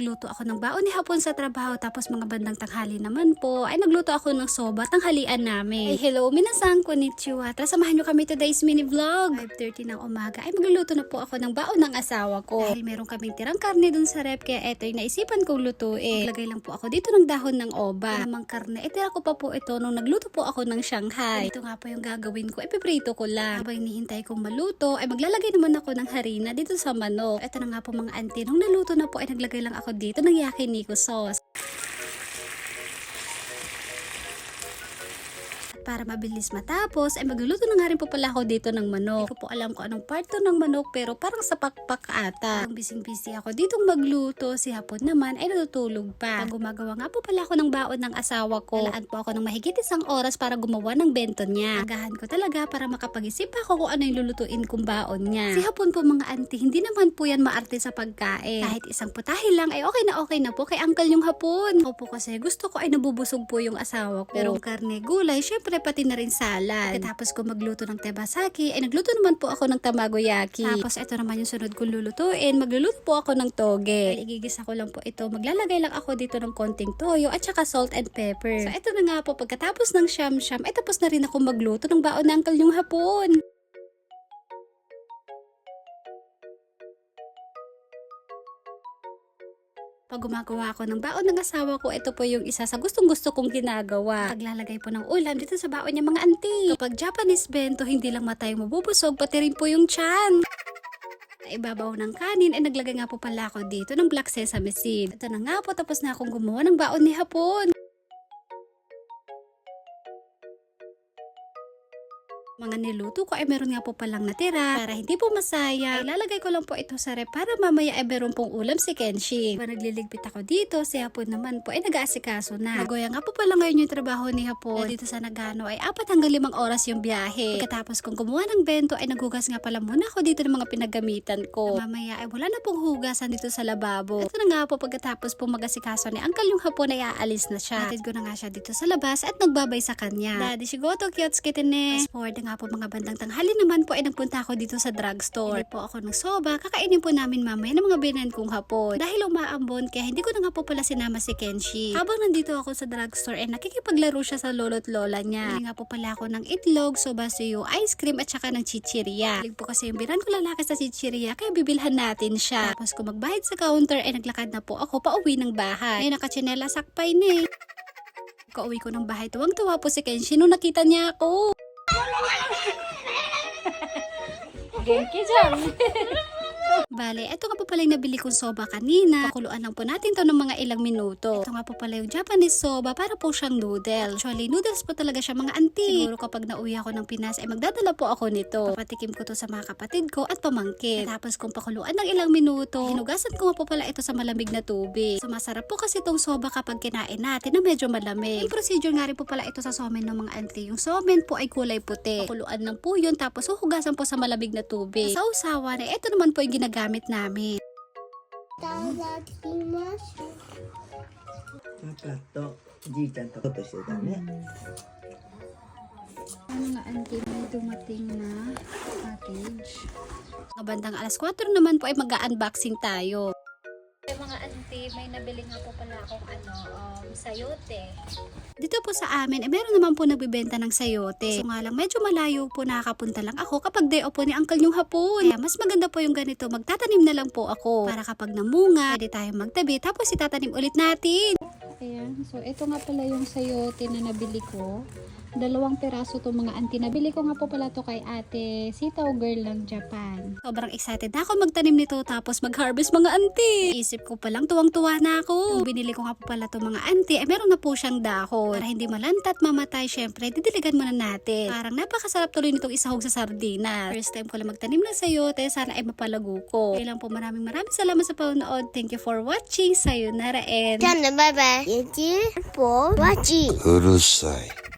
nagluto ako ng baon ni hapon sa trabaho tapos mga bandang tanghali naman po ay nagluto ako ng soba tanghalian namin. Ay hello, minasang konnichiwa. Tara samahan nyo kami today's mini vlog. 5.30 ng umaga ay magluluto na po ako ng baon ng asawa ko. Dahil meron kaming tirang karne dun sa rep kaya eto yung naisipan kong lutuin. Lagay lang po ako dito ng dahon ng oba. Namang karne, itira ko pa po ito nung nagluto po ako ng Shanghai. Ito nga po yung gagawin ko, ipiprito ko lang. Habang hinihintay kong maluto ay maglalagay naman ako ng harina dito sa manok. Ito na nga po mga auntie, nung naluto na po ay naglagay lang ako dito ng yakiniku sauce. Para mabilis matapos, ay magluluto na nga rin po pala ako dito ng manok. Hindi ko po alam kung anong part to ng manok, pero parang sa pakpak ata. Ang bising-busy ako ditong magluto, si hapon naman ay natutulog pa. Ang gumagawa nga po pala ako ng baon ng asawa ko. Nalaan po ako ng mahigit isang oras para gumawa ng bento niya. Agahan ko talaga para makapag-isip ako kung ano yung lulutuin kong baon niya. Si hapon po mga auntie, hindi naman po yan maarte sa pagkain. Kahit isang putahe lang ay okay na okay na po kay uncle yung hapon. Ako po kasi gusto ko ay nabubusog po yung asawa ko. Pero karne gulay, syempre pati na rin salad. Pagkatapos ko magluto ng tebasaki, ay nagluto naman po ako ng tamagoyaki. Tapos ito naman yung sunod kong lulutuin. Magluluto po ako ng toge. Dahil igigisa ko lang po ito. Maglalagay lang ako dito ng konting toyo at saka salt and pepper. So ito na nga po, pagkatapos ng siyam-siyam, ay tapos na rin ako magluto ng baon ng uncle yung hapon. Pag gumagawa ako ng baon ng asawa ko, ito po yung isa sa gustong gusto kong ginagawa. Paglalagay po ng ulam dito sa baon niya mga auntie. Kapag Japanese bento, hindi lang mata yung mabubusog, pati rin po yung chan. Ibabaw ng kanin, ay naglagay nga po pala ako dito ng black sesame seed. Ito na nga po, tapos na akong gumawa ng baon ni hapon. Mga niluto ko ay meron nga po palang natira. Para hindi po masaya, ilalagay ko lang po ito sa rep para mamaya ay meron pong ulam si Kenshi. Diba nagliligpit ako dito, si Hapon naman po ay nag-aasikaso na. Nagoya nga po pala ngayon yung trabaho ni Hapon. Dito sa Nagano ay apat hanggang limang oras yung biyahe. Pagkatapos kong gumawa ng bento ay nagugas nga pala muna ako dito ng mga pinagamitan ko. Na mamaya ay wala na pong hugasan dito sa lababo. Ito na nga po pagkatapos po mag-asikaso ni Uncle yung Hapon ay aalis na siya. Hatid ko na nga siya dito sa labas at nagbabay sa kanya. Daddy Shigoto, cute kitine. Fast forward na nga po mga bandang tanghali naman po ay nagpunta ako dito sa drugstore. Hindi po ako ng soba, kakainin po namin mamaya ng mga binan kong hapon. Dahil umaambon kaya hindi ko na nga po pala sinama si Kenshi. Habang nandito ako sa drugstore ay nakikipaglaro siya sa lolo't lola niya. Hindi nga po pala ako ng itlog, soba suyo, ice cream at saka ng chichirya. Hilig po kasi yung binan ko lalaki sa chichirya kaya bibilhan natin siya. Tapos kung magbayad sa counter ay naglakad na po ako pauwi ng bahay. Ay nakachinela sakpay ni. Kauwi ko ng bahay, tuwang-tuwa po si Kenshi nung nakita niya ako. 이게 깨지 않네. Bale, eto nga po pala yung nabili kong soba kanina. Pakuluan lang po natin to ng mga ilang minuto. Ito nga po pala yung Japanese soba para po siyang noodle. Actually, noodles po talaga siya mga auntie. Siguro kapag nauwi ako ng Pinas, ay magdadala po ako nito. Papatikim ko to sa mga kapatid ko at pamangkin. Tapos kung pakuluan ng ilang minuto, hinugasan ko nga po pala ito sa malamig na tubig. So masarap po kasi itong soba kapag kinain natin na medyo malamig. Yung procedure nga rin po pala ito sa somen ng mga auntie. Yung somen po ay kulay puti. Pakuluan lang po yun tapos huhugasan po sa malamig na tubig. Sa usawan, eh, ito naman po yung ginagamit namin. Ang mga auntie may dumating na package. Kabandang alas 4 naman po ay mag-unboxing tayo mga auntie, may nabili nga po pala akong ano, um, sayote. Dito po sa amin, eh, meron naman po nagbibenta ng sayote. So nga lang, medyo malayo po nakakapunta lang ako kapag day off po ni Uncle yung hapon. Kaya mas maganda po yung ganito, magtatanim na lang po ako. Para kapag namunga, pwede tayong magtabi, tapos itatanim ulit natin. Ayan, so ito nga pala yung sayote na nabili ko. Dalawang peraso to mga auntie. Nabili ko nga po pala to kay ate Sitaw Girl ng Japan. Sobrang excited na ako magtanim nito tapos mag-harvest mga auntie. Isip ko palang tuwang-tuwa na ako. Nung binili ko nga po pala to mga auntie, eh meron na po siyang dahon. Para hindi malantat mamatay, syempre, didiligan muna natin. Parang napakasarap tuloy nitong isahog sa sardinas. First time ko lang magtanim ng sayote, sana ay mapalago ko. Kaya lang po maraming maraming salamat sa panonood. Thank you for watching. Sayonara and... じゃあね、バイバイ。ゆきぽわち。うるさい。